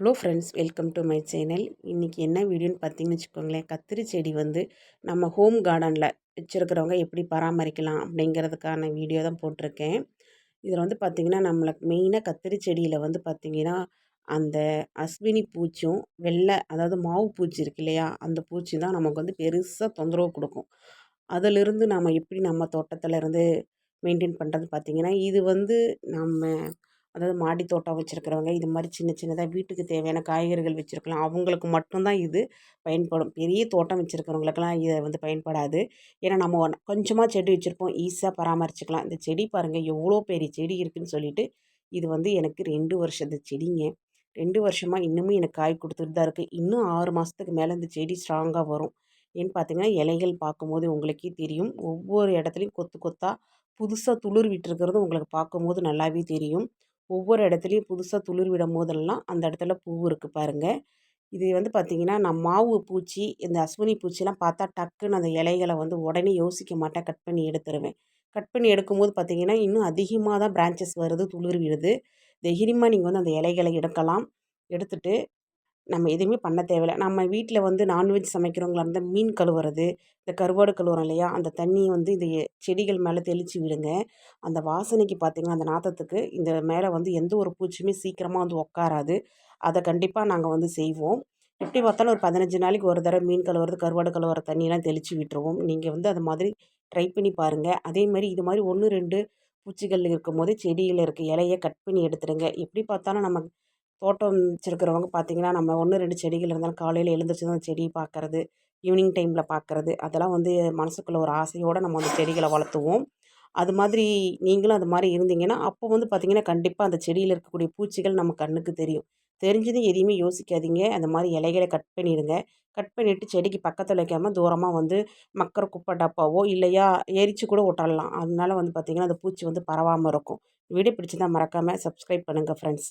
Hello friends welcome to my channel இன்றைக்கி என்ன வீடியோன்னு பார்த்தீங்கன்னு வச்சுக்கோங்களேன் கத்திரி செடி வந்து நம்ம ஹோம் கார்டனில் வச்சுருக்கிறவங்க எப்படி பராமரிக்கலாம் அப்படிங்கிறதுக்கான வீடியோ தான் போட்டிருக்கேன். இதில் வந்து பார்த்திங்கன்னா நம்மளுக்கு மெயினாக கத்திரி செடியில் வந்து பார்த்திங்கன்னா அந்த அஸ்வினி பூச்சும் வெள்ளை அதாவது மாவு பூச்சி இருக்கு இல்லையா அந்த பூச்சி தான் நமக்கு வந்து பெருசாக தொந்தரவு கொடுக்கும். அதிலிருந்து நம்ம எப்படி நம்ம தோட்டத்தில் இருந்து மெயின்டைன் பண்ணுறது பார்த்திங்கன்னா இது வந்து நம்ம அதாவது மாடி தோட்டம் வச்சுருக்கிறவங்க இது மாதிரி சின்ன சின்னதாக வீட்டுக்கு தேவையான காய்கறிகள் வச்சுருக்கலாம். அவங்களுக்கு மட்டும்தான் இது பயன்படும். பெரிய தோட்டம் வச்சுருக்கிறவங்களுக்கெல்லாம் இதை வந்து பயன்படாது. ஏன்னா நம்ம கொஞ்சமாக செடி வச்சுருப்போம். ஈஸியாக பராமரிச்சுக்கலாம். இந்த செடி பாருங்கள் எவ்வளோ பெரிய செடி இருக்குதுன்னு சொல்லிட்டு இது வந்து எனக்கு ரெண்டு வருஷத்து செடிங்க. ரெண்டு வருஷமாக இன்னமும் எனக்கு காய் கொடுத்துட்டு தான் இருக்குது இன்னும் ஆறு மாதத்துக்கு மேலே இந்த செடி ஸ்ட்ராங்காக வரும். ஏன்னு பார்த்தீங்கன்னா இலைகள் பார்க்கும்போது உங்களுக்கே தெரியும். ஒவ்வொரு இடத்துலையும் கொத்து கொத்தாக புதுசாக துளிர் விட்டுருக்கிறது உங்களுக்கு பார்க்கும்போது நல்லாவே தெரியும். ஒவ்வொரு இடத்துலையும் புதுசாக துளிர் விடும் போதெல்லாம் அந்த இடத்துல பூ இருக்குது பாருங்கள் இது வந்து பார்த்திங்கன்னா நான் மாவு பூச்சி இந்த அஸ்வினி பூச்சிலாம் பார்த்தா டக்குன்னு அந்த இலைகளை வந்து உடனே யோசிக்க மாட்டேன் கட் பண்ணி எடுத்துருவேன். கட் பண்ணி எடுக்கும்போது பார்த்திங்கன்னா இன்னும் அதிகமாக தான் பிரான்ச்சஸ் வருது துளிர் விடுது தைரியமாக நீங்கள் வந்து அந்த இலைகளை எடுக்கலாம். எடுத்துகிட்டு நம்ம எதுவுமே பண்ண தேவையில்லை. நம்ம வீட்டில் வந்து நான்வெஜ் சமைக்கிறவங்களா இருந்தால் மீன் கழுவுறது இந்த கருவாடு கழுவுறோம் இல்லையா? அந்த தண்ணியை வந்து இந்த செடிகள் மேலே தெளித்து விடுங்க. அந்த வாசனைக்கு பார்த்திங்கன்னா அந்த நாற்றத்துக்கு இந்த மேலே வந்து எந்த ஒரு பூச்சியுமே சீக்கிரமாக வந்து உட்காராது அதை கண்டிப்பாக நாங்கள் வந்து செய்வோம். எப்படி பார்த்தாலும் ஒரு பதினஞ்சு நாளைக்கு ஒரு தடவை மீன் கழுவுறது கருவாடு கழுவுற தண்ணியெலாம் தெளித்து விட்டுருவோம். நீங்கள் வந்து அது மாதிரி ட்ரை பண்ணி பாருங்கள் அதே மாதிரி இது மாதிரி ஒன்று ரெண்டு பூச்சிகள் இருக்கும் போது செடியில் இருக்க இலையை கட் பண்ணி எடுத்துடுங்க. எப்படி பார்த்தாலும் நம்ம தோட்டம் வச்சுருக்கிறவங்க பார்த்திங்கன்னா நம்ம ஒன்று ரெண்டு செடிகள் இருந்தாலும் காலையில் எழுந்திரிச்சு தான் செடி பார்க்குறது ஈவினிங் டைமில் பார்க்குறது அதெல்லாம் வந்து மனசுக்குள்ளே ஒரு ஆசையோடு நம்ம அந்த செடிகளை வளர்த்துவோம். அது மாதிரி நீங்களும் அது மாதிரி இருந்தீங்கன்னா அப்போ வந்து பார்த்திங்கன்னா கண்டிப்பாக அந்த செடியில் இருக்கக்கூடிய பூச்சிகள் நம்ம கண்ணுக்கு தெரியும். தெரிஞ்சதும் எதையுமே யோசிக்காதீங்க. அந்த மாதிரி இலைகளை கட் பண்ணிடுங்க. கட் பண்ணிவிட்டு செடிக்கு பக்கத்தில் வைக்காமல் தூரமாக வந்து மக்கிற குப்பை டப்பாவோ இல்லையா எரித்து கூட விட்டுறலாம் அதனால வந்து பார்த்திங்கன்னா அந்த பூச்சி வந்து பரவாமல் இருக்கும். வீடியோ பிடிச்சிருந்தால் மறக்காமல் சப்ஸ்கிரைப் பண்ணுங்கள் ஃப்ரெண்ட்ஸ்